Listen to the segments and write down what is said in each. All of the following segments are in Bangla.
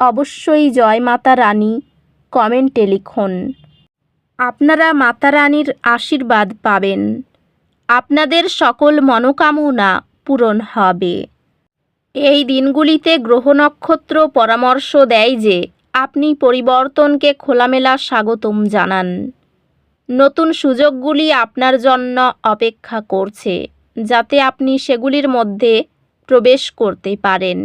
অবশ্যই জয় মাতা রানী, কমেন্টে লিখুন। আপনারা মাতা রানীর আশীর্বাদ পাবেন। আপনাদের সকল মনোকামনা পূরণ হবে। এই দিনগুলিতে গ্রহ নক্ষত্র পরামর্শ দেয় যে আপনি পরিবর্তনকে খোলামেলা স্বাগতম জানান। নতুন সুযোগগুলি আপনার জন্য অপেক্ষা করছে, যাতে আপনি সেগুলির মধ্যে প্রবেশ করতে পারেন।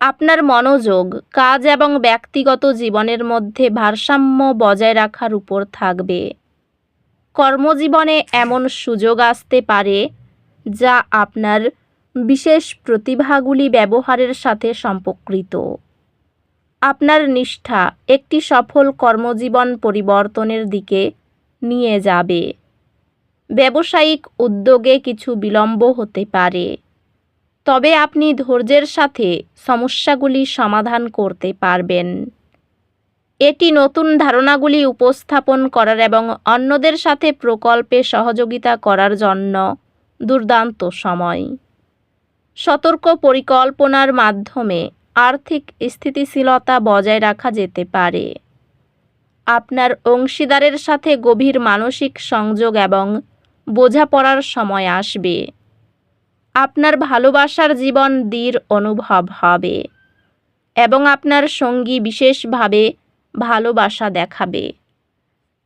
আপনার মনোযোগ, কাজ এবং ব্যক্তিগত জীবনের মধ্যে ভারসাম্য বজায় রাখার উপর থাকবে। কর্মজীবনে এমন সুযোগ আসতে পারে যা আপনার বিশেষ প্রতিভাগুলি ব্যবহারের সাথে সম্পর্কিত। আপনার নিষ্ঠা একটি সফল কর্মজীবন পরিবর্তনের দিকে নিয়ে যাবে। ব্যবসায়িক উদ্যোগে কিছু বিলম্ব হতে পারে। তবে আপনি ধৈর্যের সাথে সমস্যাগুলি সমাধান করতে পারবেন। এটি নতুন ধারণাগুলি উপস্থাপন করার এবং অন্যদের সাথে প্রকল্পে সহযোগিতা করার জন্য দুর্দান্ত সময়। সতর্ক পরিকল্পনার মাধ্যমে আর্থিক স্থিতিশীলতা বজায় রাখা যেতে পারে। আপনার অংশীদারের সাথে গভীর মানসিক সংযোগ এবং বোঝাপড়ার সময় আসবে। আপনার ভালোবাসার জীবন দৃঢ় অনুভব হবে এবং আপনার সঙ্গী বিশেষভাবে ভালোবাসা দেখাবে।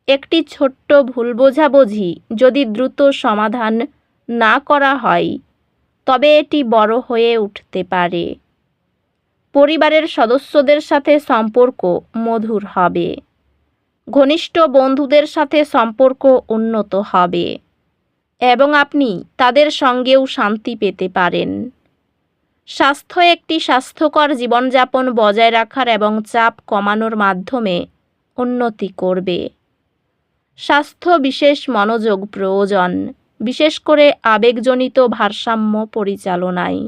একটি ছোট্ট ভুল বোঝাবুঝি যদি দ্রুত সমাধান না করা হয়, তবে এটি বড় হয়ে উঠতে পারে। পরিবারের সদস্যদের সাথে সম্পর্ক মধুর হবে। ঘনিষ্ঠ বন্ধুদের সাথে সম্পর্ক উন্নত হবে। এবং আপনি তাদের সঙ্গেও শান্তি পেতে পারেন। স্বাস্থ্য একটি স্বাস্থ্যকর জীবনযাপন বজায় রাখার এবং চাপ কমানোর মাধ্যমে উন্নতি করবে। স্বাস্থ্য বিশেষ মনোযোগ প্রয়োজন, বিশেষ করে আবেগজনিত ভারসাম্য পরিচালনায়।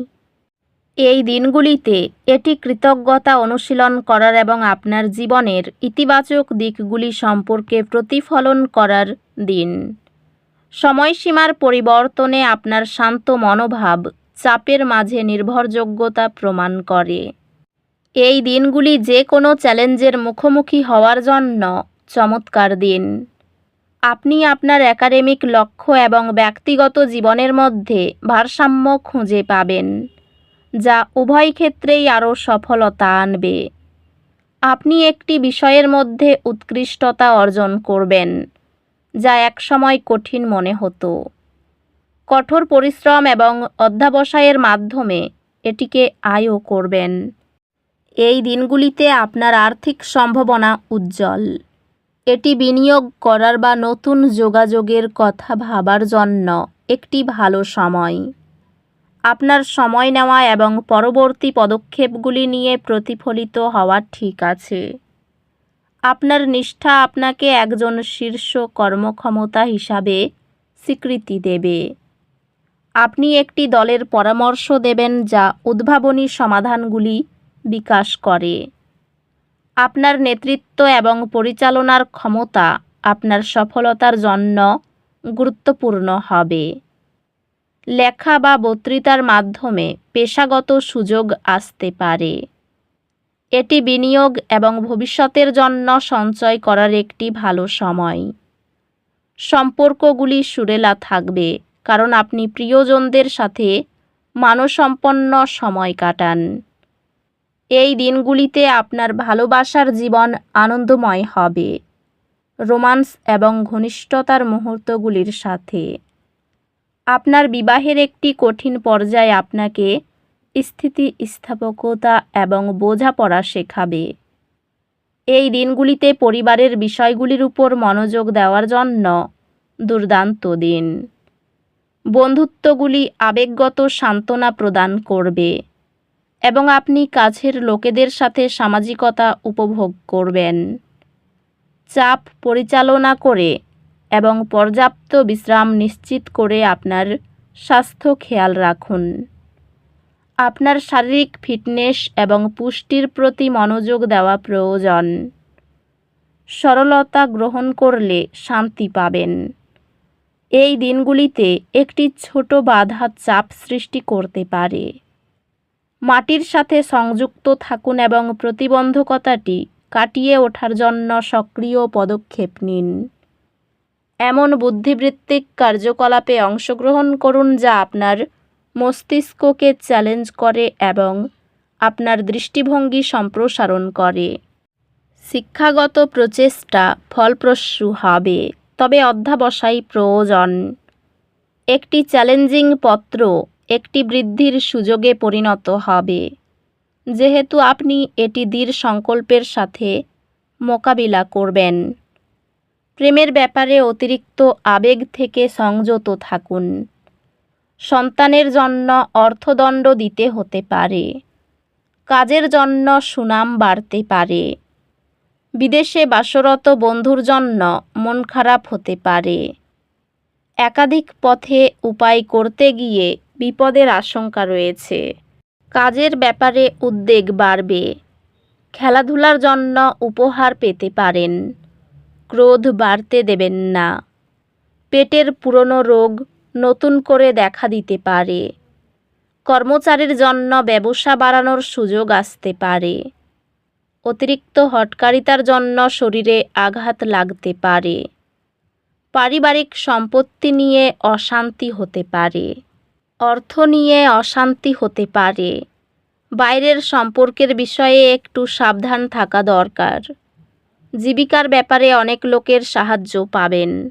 এই দিনগুলিতে এটি কৃতজ্ঞতা অনুশীলন করার এবং আপনার জীবনের ইতিবাচক দিকগুলি সম্পর্কে প্রতিফলন করার দিন। সময়সীমার পরিবর্তনে আপনার শান্ত মনোভাব চাপের মাঝে নির্ভরযোগ্যতা প্রমাণ করে। এই দিনগুলি যে কোনো চ্যালেঞ্জের মুখোমুখি হওয়ার জন্য চমৎকার দিন। আপনি আপনার একাডেমিক লক্ষ্য এবং ব্যক্তিগত জীবনের মধ্যে ভারসাম্য খুঁজে পাবেন, যা উভয় ক্ষেত্রেই আরও সফলতা আনবে। আপনি একটি বিষয়ের মধ্যে উৎকৃষ্টতা অর্জন করবেন। যা একসময় কঠিন মনে হতো। কঠোর পরিশ্রম এবং অধ্যাবসায়ের মাধ্যমে এটিকে আয়ও করবেন। এই দিনগুলিতে আপনার আর্থিক সম্ভাবনা উজ্জ্বল। এটি বিনিয়োগ করার বা নতুন যোগাযোগের কথা ভাবার জন্য একটি ভালো সময়। আপনার সময় নেওয়া এবং পরবর্তী পদক্ষেপগুলি নিয়ে প্রতিফলিত হওয়া ঠিক আছে। আপনার নিষ্ঠা আপনাকে একজন শীর্ষ কর্মক্ষমতা হিসাবে স্বীকৃতি দেবে। আপনি একটি দলের পরামর্শ দেবেন যা উদ্ভাবনী সমাধানগুলি বিকাশ করে। আপনার নেতৃত্ব এবং পরিচালনার ক্ষমতা আপনার সফলতার জন্য গুরুত্বপূর্ণ হবে। লেখা বা বক্তৃতার মাধ্যমে পেশাগত সুযোগ আসতে পারে। এটি বিনিয়োগ এবং ভবিষ্যতের জন্য সঞ্চয় করার একটি ভালো সময়। সম্পর্কগুলি সুরেলা থাকবে, কারণ আপনি প্রিয়জনদের সাথে মানসম্পন্ন সময় কাটান। এই দিনগুলিতে আপনার ভালোবাসার জীবন আনন্দময় হবে। রোমান্স এবং ঘনিষ্ঠতার মুহূর্তগুলির সাথে। আপনার বিবাহের একটি কঠিন পর্যায়ে আপনাকে স্থিতিস্থাপকতা এবং বোঝাপড়া শেখাবে। এই দিনগুলিতে পরিবারের বিষয়গুলির উপর মনোযোগ দেওয়ার জন্য দুর্দান্ত দিন। বন্ধুত্বগুলি আবেগগত সান্ত্বনা প্রদান করবে এবং আপনি কাছের লোকেদের সাথে সামাজিকতা উপভোগ করবেন। চাপ পরিচালনা করে এবং পর্যাপ্ত বিশ্রাম নিশ্চিত করে আপনার স্বাস্থ্য খেয়াল রাখুন। আপনার শারীরিক ফিটনেস এবং পুষ্টির প্রতি মনোযোগ দেওয়া প্রয়োজন। সরলতা গ্রহণ করলে শান্তি পাবেন। এই দিনগুলিতে একটি ছোট বাধা চাপ সৃষ্টি করতে পারে। মাটির সাথে সংযুক্ত থাকুন এবং প্রতিবন্ধকতাটি কাটিয়ে ওঠার জন্য সক্রিয় পদক্ষেপ নিন। এমন বুদ্ধিবৃত্তিক কার্যকলাপে অংশগ্রহণ করুন যা আপনার মস্তিষ্ককে চ্যালেঞ্জ করে এবং আপনার দৃষ্টিভঙ্গি সম্প্রসারণ করে। শিক্ষাগত প্রচেষ্টা ফলপ্রসূ হবে, তবে অধ্যাবসায় প্রয়োজন। একটি চ্যালেঞ্জিং পত্র একটি বৃদ্ধির সুযোগে পরিণত হবে। যেহেতু আপনি এটি দৃঢ় সংকল্পের সাথে মোকাবিলা করবেন। প্রেমের ব্যাপারে অতিরিক্ত আবেগ থেকে সংযত থাকুন। সন্তানের জন্য অর্থদণ্ড দিতে হতে পারে। কাজের জন্য সুনাম বাড়তে পারে। বিদেশে বাসরত বন্ধুর জন্য মন খারাপ হতে পারে। একাধিক পথে উপায় করতে গিয়ে বিপদের আশঙ্কা রয়েছে। কাজের ব্যাপারে উদ্বেগ বাড়বে। খেলাধুলার জন্য উপহার পেতে পারেন। ক্রোধ বাড়তে দেবেন না। পেটের পুরনো রোগ নতুন করে দেখা দিতে পারে। কর্মচারীর জন্য ব্যবসা বাড়ানোর সুযোগ আসতে পারে। অতিরিক্ত হটকারিতার জন্য শরীরে আঘাত লাগতে পারে। পারিবারিক সম্পত্তি নিয়ে অশান্তি হতে পারে। অর্থ নিয়ে অশান্তি হতে পারে। বাইরের সম্পর্কের বিষয়ে একটু সাবধান থাকা দরকার। জীবিকার ব্যাপারে অনেক লোকের সাহায্য পাবেন।